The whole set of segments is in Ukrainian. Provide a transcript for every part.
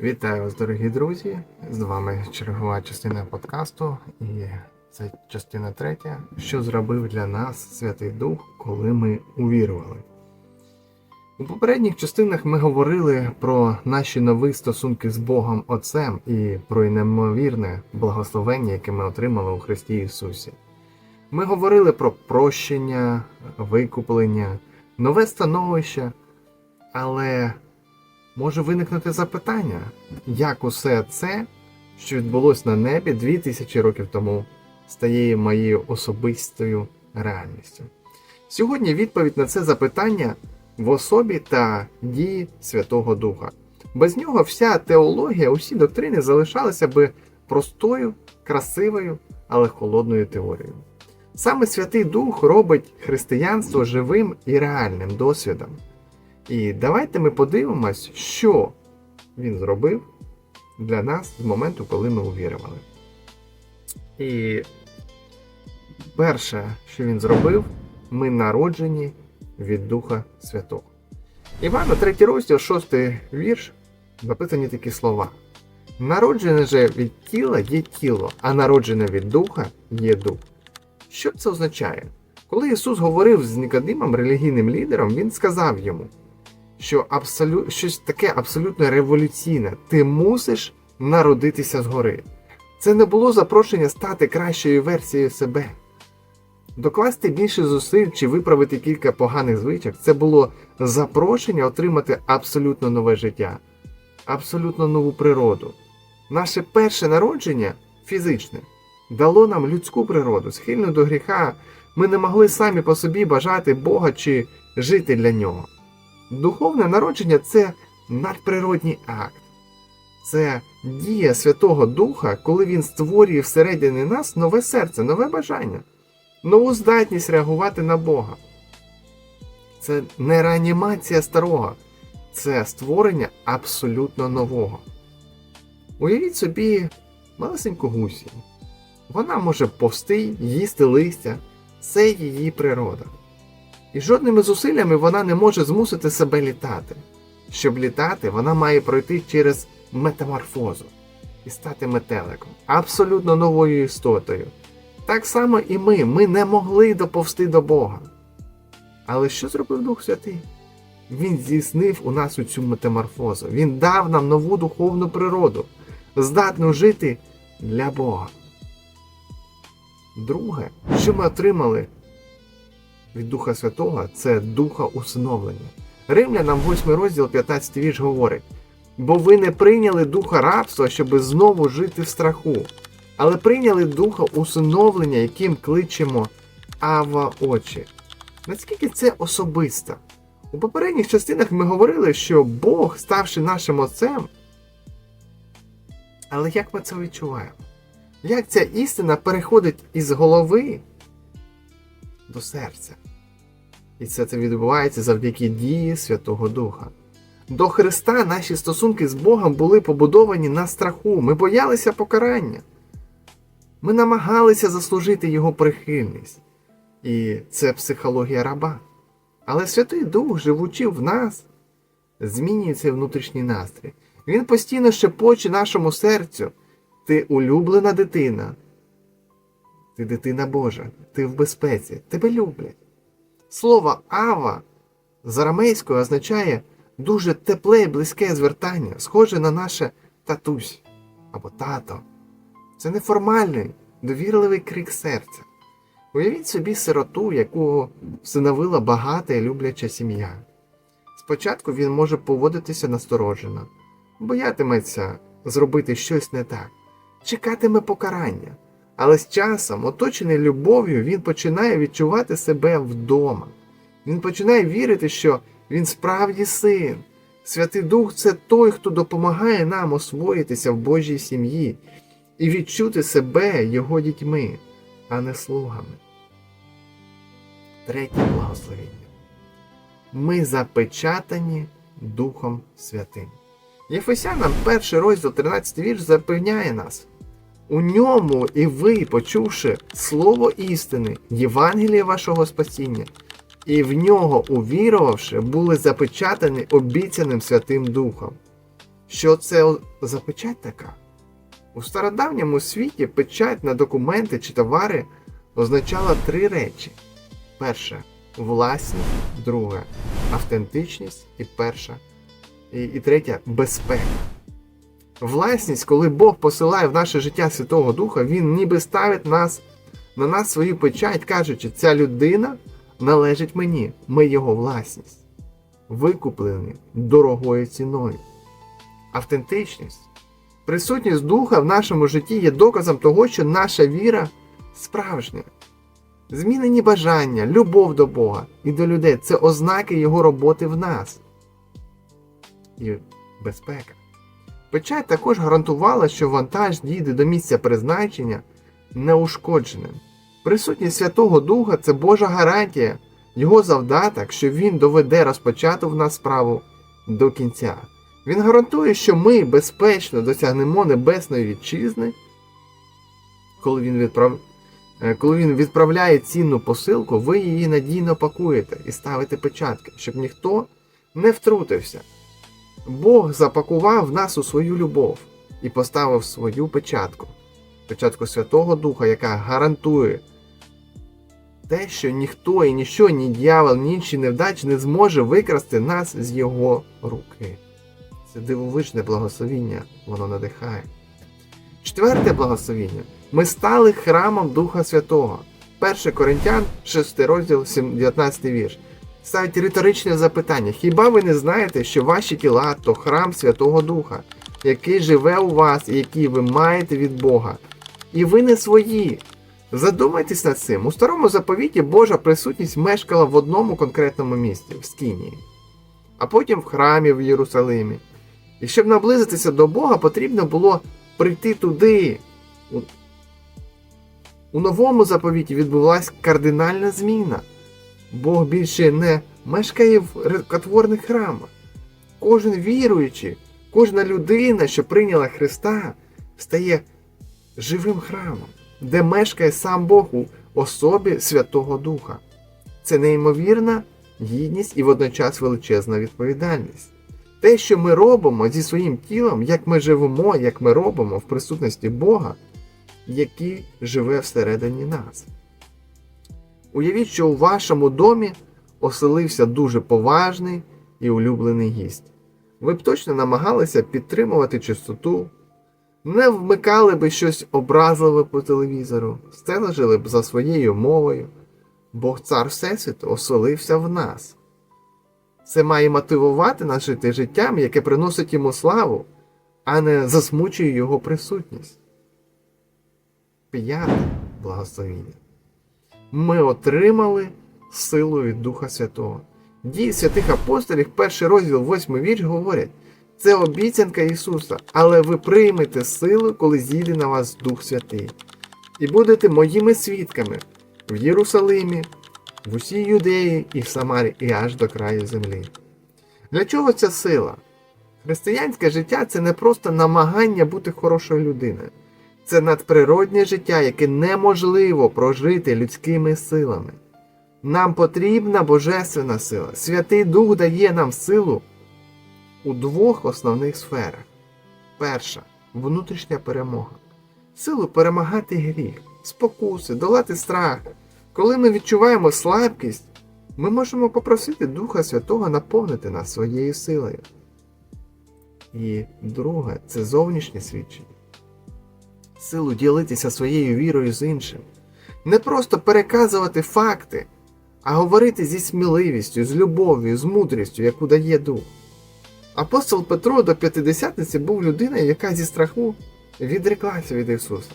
Вітаю вас, дорогі друзі! З вами чергова частина подкасту, і це частина третя, що зробив для нас Святий Дух, коли ми увірували. У попередніх частинах ми говорили про наші нові стосунки з Богом Отцем і про неймовірне благословення, яке ми отримали у Христі Ісусі. Ми говорили про прощення, викуплення, нове становище, але може виникнути запитання, як усе це, що відбулося на небі 2000 років тому, стає моєю особистою реальністю. Сьогодні відповідь на це запитання в особі та дії Святого Духа. Без нього вся теологія, усі доктрини залишалися би простою, красивою, але холодною теорією. Саме Святий Дух робить християнство живим і реальним досвідом. І давайте ми подивимось, що він зробив для нас з моменту, коли ми увірували. І перше, що він зробив, ми народжені від Духа Святого. Івана, 3 розділ, 6 вірш, записані такі слова. Народжене же від тіла є тіло, а народжене від духа є дух. Що це означає? Коли Ісус говорив з Нікодимом, релігійним лідером, Він сказав йому, що абсолю... щось таке абсолютно революційне. Ти мусиш народитися згори. Це не було запрошення стати кращою версією себе. Докласти більше зусиль чи виправити кілька поганих звичок це було запрошення отримати абсолютно нове життя, абсолютно нову природу. Наше перше народження фізичне дало нам людську природу, схильну до гріха. Ми не могли самі по собі бажати Бога чи жити для нього. Духовне народження це надприродній акт, це дія Святого Духа, коли Він створює всередині нас нове серце, нове бажання, нову здатність реагувати на Бога. Це не реанімація старого, це створення абсолютно нового. Уявіть собі малесеньку гусі. Вона може повсти, їсти листя, це її природа. І жодними зусиллями вона не може змусити себе літати. Щоб літати, вона має пройти через метаморфозу і стати метеликом, абсолютно новою істотою. Так само і ми, ми не могли доповсти до Бога. Але що зробив Дух Святий? Він здійснив у нас цю метаморфозу. Він дав нам нову духовну природу, здатну жити для Бога. Друге, що ми отримали від Духа Святого це духа усиновлення. Римлянам 8 розділ 15 вірш говорить: бо ви не прийняли духа рабства, щоб знову жити в страху, але прийняли духа усиновлення, яким кличемо Ава очі. Наскільки це особисто? У попередніх частинах ми говорили, що Бог, ставши нашим отцем, але як ми це відчуваємо? Як ця істина переходить із голови до серця? І це відбувається завдяки дії Святого Духа. До Христа наші стосунки з Богом були побудовані на страху. Ми боялися покарання. Ми намагалися заслужити Його прихильність. І це психологія раба. Але Святий Дух, живучи в нас, змінює цей внутрішній настрій. Він постійно шепоче нашому серцю. Ти улюблена дитина. Ти дитина Божа, ти в безпеці, тебе люблять. Слово Ава з арамейською означає дуже тепле і близьке звертання, схоже на наше татусь або тато. Це неформальний, довірливий крик серця. Уявіть собі сироту, якого всиновила багата і любляча сім'я. Спочатку він може поводитися насторожено, боятиметься зробити щось не так, чекатиме покарання. Але з часом, оточений любов'ю, він починає відчувати себе вдома. Він починає вірити, що він справді син. Святий Дух це той, хто допомагає нам освоїтися в Божій сім'ї і відчути себе його дітьми, а не слугами. Третє благословення. Ми запечатані Духом Святим. Єфесянам, перший розділ 13 вірш запевняє нас. У ньому і ви, почувши слово істини, Євангелія вашого спасіння, і в нього увірувавши, були запечатані обіцяним Святим Духом. Що це за печать така? У стародавньому світі печать на документи чи товари означала три речі: перша власність, друга автентичність і перша, і, і третя безпека. Власність, коли Бог посилає в наше життя Святого Духа, Він ніби ставить нас, на нас свою печать, кажучи, ця людина належить мені, ми його власність, викуплені дорогою ціною. Автентичність. Присутність духа в нашому житті є доказом того, що наша віра справжня. Змінені бажання, любов до Бога і до людей це ознаки Його роботи в нас. І безпека. Печать також гарантувала, що вантаж дійде до місця призначення неушкодженим. Присутність Святого Духа це Божа гарантія, Його завдаток, що Він доведе розпочату в нас справу до кінця. Він гарантує, що ми безпечно досягнемо небесної вітчизни, коли він, відправ... е, коли він відправляє цінну посилку, ви її надійно пакуєте і ставите печатки, щоб ніхто не втрутився. Бог запакував нас у свою любов і поставив свою печатку, печатку Святого Духа, яка гарантує те, що ніхто і ніщо, ні дьявол, ні інші невдачі не зможе викрасти нас з його руки. Це дивовижне благословіння, воно надихає. Четверте благословіння. Ми стали храмом Духа Святого. 1 Коринтян, 6 розділ, 19 вірш. Ставить риторичне запитання: хіба ви не знаєте, що ваші тіла то храм Святого Духа, який живе у вас і який ви маєте від Бога? І ви не свої. Задумайтесь над цим. У старому заповіті Божа присутність мешкала в одному конкретному місці в Скинії, а потім в храмі в Єрусалимі. І щоб наблизитися до Бога, потрібно було прийти туди. У новому заповіті відбулася кардинальна зміна. Бог більше не мешкає в рукотворних храмах. Кожен віруючий, кожна людина, що прийняла Христа, стає живим храмом, де мешкає сам Бог у особі Святого Духа. Це неймовірна гідність і водночас величезна відповідальність. Те, що ми робимо зі своїм тілом, як ми живемо, як ми робимо в присутності Бога, який живе всередині нас. Уявіть, що у вашому домі оселився дуже поважний і улюблений гість. Ви б точно намагалися підтримувати чистоту, не вмикали би щось образливе по телевізору, стежили б за своєю мовою. Бог цар Всесвіту оселився в нас. Це має мотивувати нас жити життям, яке приносить йому славу, а не засмучує його присутність. П'яте благословіння. Ми отримали силу від Духа Святого. Дії святих апостолів, перший розділ, восьмий вірш говорять, це обіцянка Ісуса, але ви приймете силу, коли зійде на вас Дух Святий, і будете моїми свідками в Єрусалимі, в усій Юдеї і в Самарі, і аж до краю землі. Для чого ця сила? Християнське життя це не просто намагання бути хорошою людиною. Це надприроднє життя, яке неможливо прожити людськими силами. Нам потрібна божественна сила. Святий Дух дає нам силу у двох основних сферах. Перша внутрішня перемога. Силу перемагати гріх, спокуси, долати страх. Коли ми відчуваємо слабкість, ми можемо попросити Духа Святого наповнити нас своєю силою. І друге це зовнішнє свідчення. Силу ділитися своєю вірою з іншим. Не просто переказувати факти, а говорити зі сміливістю, з любов'ю, з мудрістю, яку дає Дух. Апостол Петро до п'ятидесятниці був людиною, яка зі страху відреклася від Ісуса.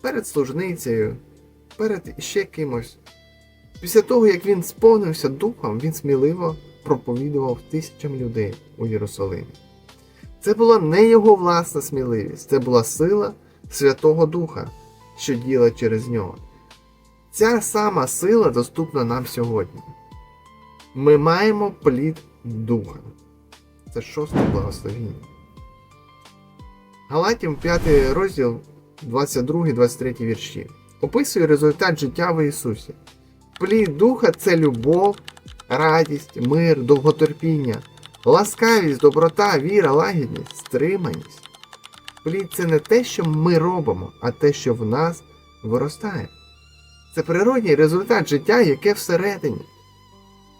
Перед служницею, перед іще кимось. Після того, як він сповнився духом, він сміливо проповідував тисячам людей у Єрусалимі. Це була не його власна сміливість, це була сила Святого Духа, що діла через нього. Ця сама сила доступна нам сьогодні. Ми маємо плід Духа. Це шосте благословіння. Галатів 5 розділ 22-23 вірші. Описує результат життя в Ісусі. Плід Духа це любов, радість, мир, довготерпіння, ласкавість, доброта, віра, лагідність, стриманість. Плід це не те, що ми робимо, а те, що в нас виростає. Це природній результат життя, яке всередині.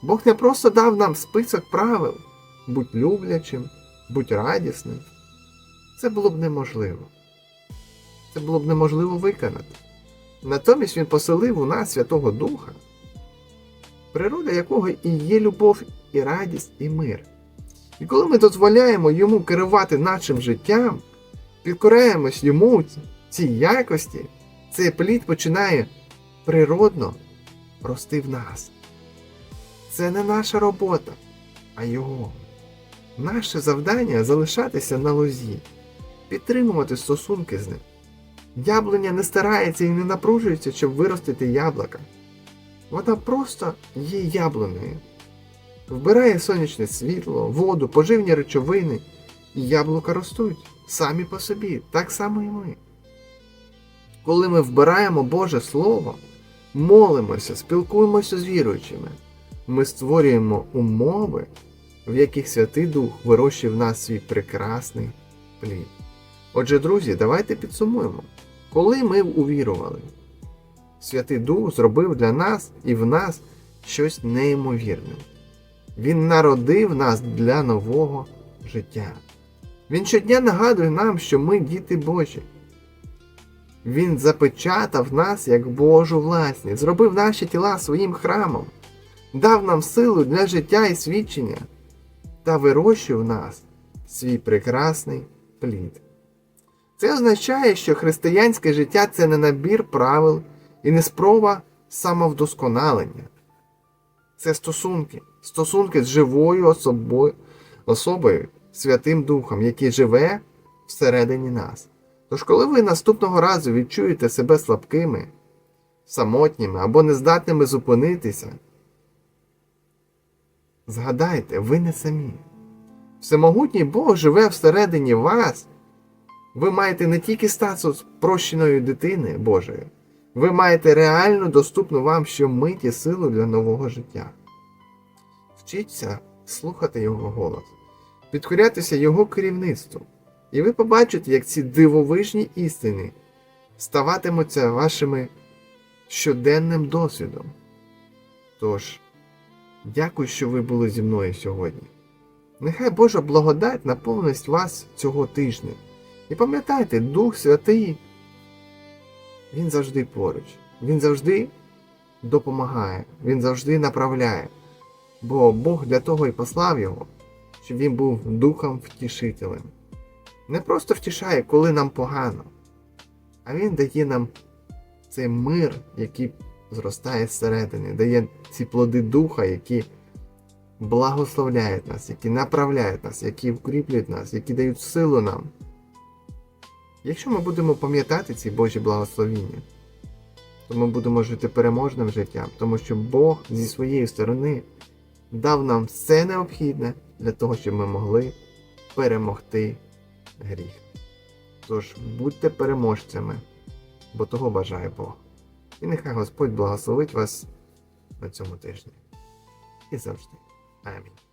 Бог не просто дав нам список правил будь люблячим, будь радісним. Це було б неможливо. Це було б неможливо виконати. Натомість Він поселив у нас Святого Духа, природа якого і є любов, і радість, і мир. І коли ми дозволяємо йому керувати нашим життям, підкоряємось йому цій якості, цей плід починає природно рости в нас. Це не наша робота, а його. Наше завдання залишатися на лозі, підтримувати стосунки з ним. Яблуня не старається і не напружується, щоб виростити яблука. Вона просто є яблунею. Вбирає сонячне світло, воду, поживні речовини, яблука ростуть самі по собі, так само і ми. Коли ми вбираємо Боже Слово, молимося, спілкуємося з віруючими, ми створюємо умови, в яких Святий Дух вирощує в нас свій прекрасний плід. Отже, друзі, давайте підсумуємо, коли ми увірували, Святий Дух зробив для нас і в нас щось неймовірне. Він народив нас для нового життя. Він щодня нагадує нам, що ми діти Божі. Він запечатав нас як Божу власність, зробив наші тіла своїм храмом, дав нам силу для життя і свідчення та вирощує в нас свій прекрасний плід. Це означає, що християнське життя це не набір правил і не спроба самовдосконалення. Це стосунки, стосунки з живою особою, особою, Святим Духом, який живе всередині нас. Тож, коли ви наступного разу відчуєте себе слабкими, самотніми або нездатними зупинитися, згадайте, ви не самі. Всемогутній Бог живе всередині вас. Ви маєте не тільки статус прощеної дитини Божої, ви маєте реально доступну вам щомиті силу для нового життя. Вчіться слухати Його голос, підкорятися Його керівництву, і ви побачите, як ці дивовижні істини ставатимуться вашими щоденним досвідом. Тож, дякую, що ви були зі мною сьогодні. Нехай Божа благодать наповнить вас цього тижня. І пам'ятайте, Дух Святий, Він завжди поруч, Він завжди допомагає, Він завжди направляє. Бо Бог для того і послав його, щоб він був духом втішителем. Не просто втішає, коли нам погано, а Він дає нам цей мир, який зростає зсередини, дає ці плоди духа, які благословляють нас, які направляють нас, які укріплюють нас, які дають силу нам. Якщо ми будемо пам'ятати ці Божі благословіння, то ми будемо жити переможним життям, тому що Бог зі своєї сторони дав нам все необхідне для того, щоб ми могли перемогти гріх. Тож будьте переможцями, бо того бажає Бог. І нехай Господь благословить вас на цьому тижні. І завжди. Амінь.